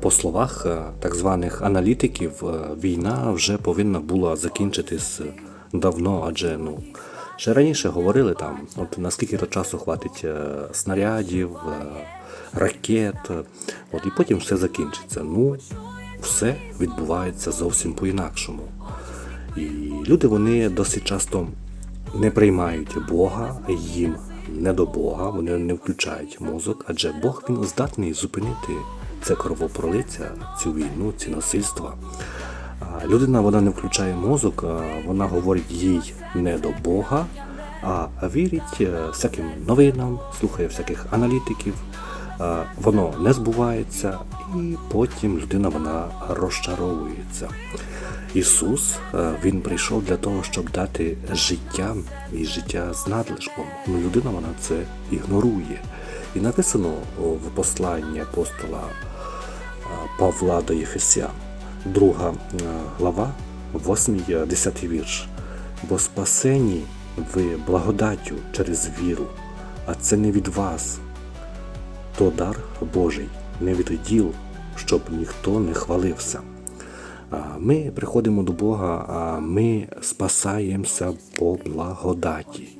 По словах е, так званих аналітиків, е, війна вже повинна була закінчитись давно, адже ну ще раніше говорили там, от наскільки то часу хватить е, снарядів, ракет, от і потім все закінчиться. Ну, все відбувається зовсім по-інакшому. І люди вони досить часто не приймають Бога, їм не до Бога, вони не включають мозок, адже Бог він здатний зупинити це кровопролиття, цю війну, ці насильства. Людина вона не включає мозок, вона говорить їй не до Бога, а вірить е, всяким новинам, слухає всяких аналітиків. Воно не збувається, і потім людина вона розчаровується. Ісус е, Він прийшов для того, щоб дати життя і життя з надлишком. Ну, людина вона це ігнорує. І написано в посланні апостола е, Павла до Єфесян, друга е, глава, 8, 10 вірш. Бо спасені ви благодаттю через віру, а це не від вас, то дар Божий, не від діл, щоб ніхто не хвалився. Ми приходимо до Бога, а ми спасаємося по благодаті.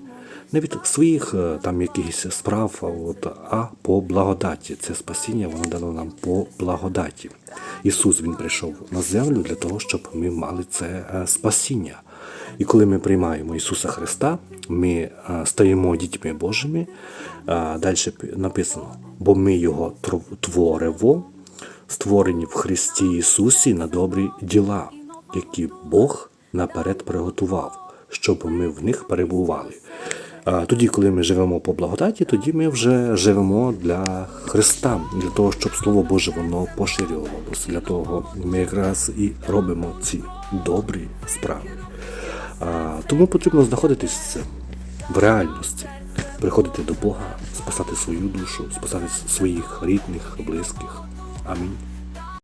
Не від своїх е, там якихось справ, от, а по благодаті. Це спасіння, воно дано нам по благодаті. Ісус Він прийшов на землю для того, щоб ми мали це е, спасіння. І коли ми приймаємо Ісуса Христа, ми е, стаємо дітьми Божими. Далі написано, бо ми Його творимо, створені в Христі Ісусі на добрі діла, які Бог наперед приготував, щоб ми в них перебували. Тоді, коли ми живемо по благодаті, тоді ми вже живемо для Христа, для того, щоб Слово Боже воно поширювалося. Для того ми якраз і робимо ці добрі справи. Тому потрібно знаходитись в реальності, приходити до Бога, спасати свою душу, спасати своїх рідних, близьких. Амінь.